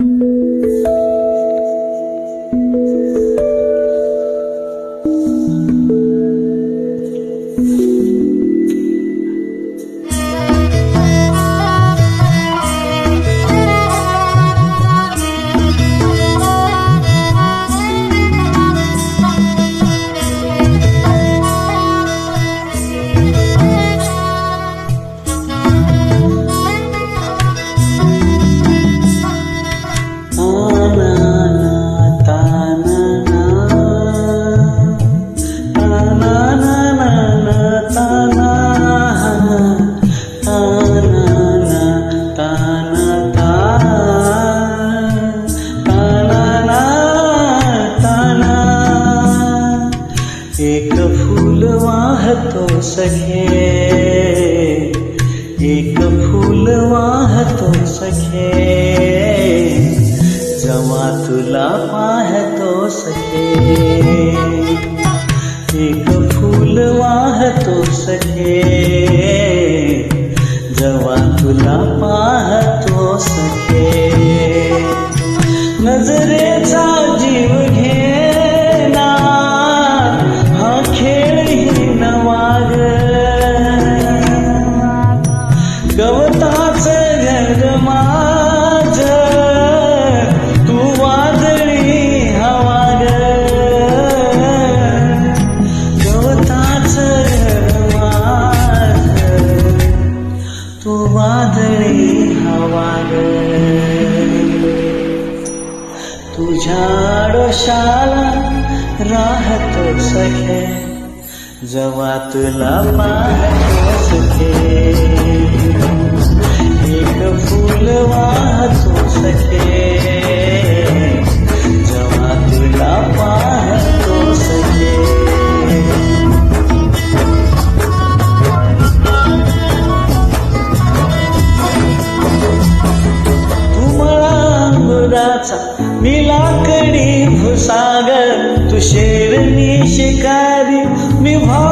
एक एक फूल वाहतो सखे जमा तुला पाहतो सखे. गवताचे घर माझ तू वादळी हवाग गवताचे घर माझ तू वादळी हवाग तुझ्या डोशाला राहतो सखे जवा तुला पाहतो सखे. फूल वाहतो सके जेव्हा तुला पाहतो सके तुम्हाला अंगुराचा मी लाकडी भुसागर तू शेरणी शिकारी मी भा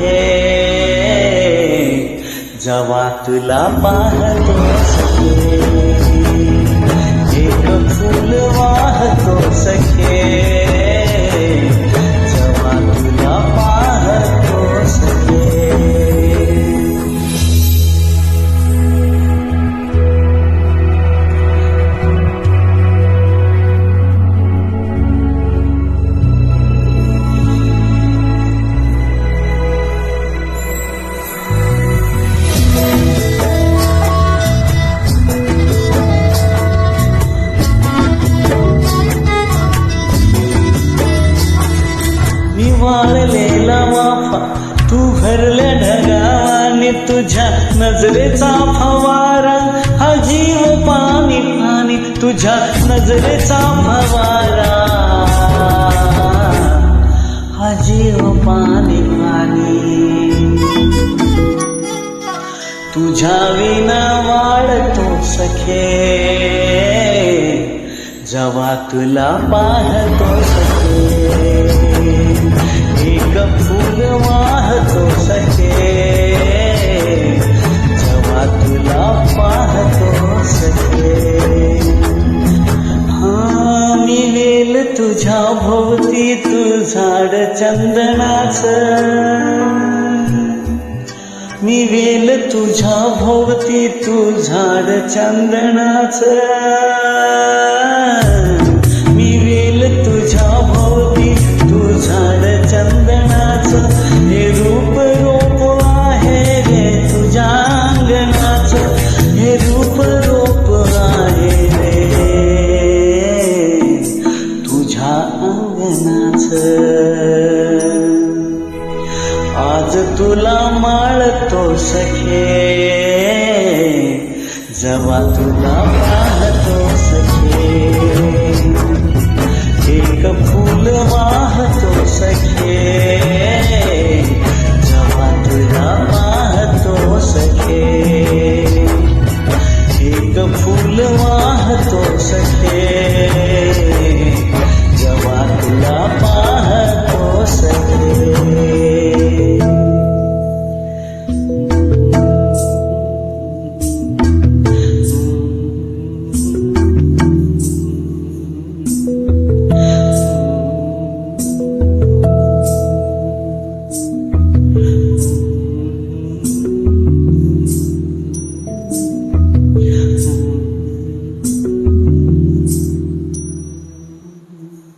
सखे जेव्हा तुला पाहतो सखे। एक फूल वाहतो सखे भरल्या तुझ्या नजरेचा फवारा हा जीव पाणी पाणी तुझ्या नजरेचा फवारा. हा जीव पाणी पाणी तुझ्या विना वाढतो सखे. जवा तुला पाहतो सखे. एक फुल वाहतो सखे. तुझ्या भोवती तू झाड चंदनाचं. मी वेल तुझ्या भोवती तू झाड चंदनाच. सखे जवा तुला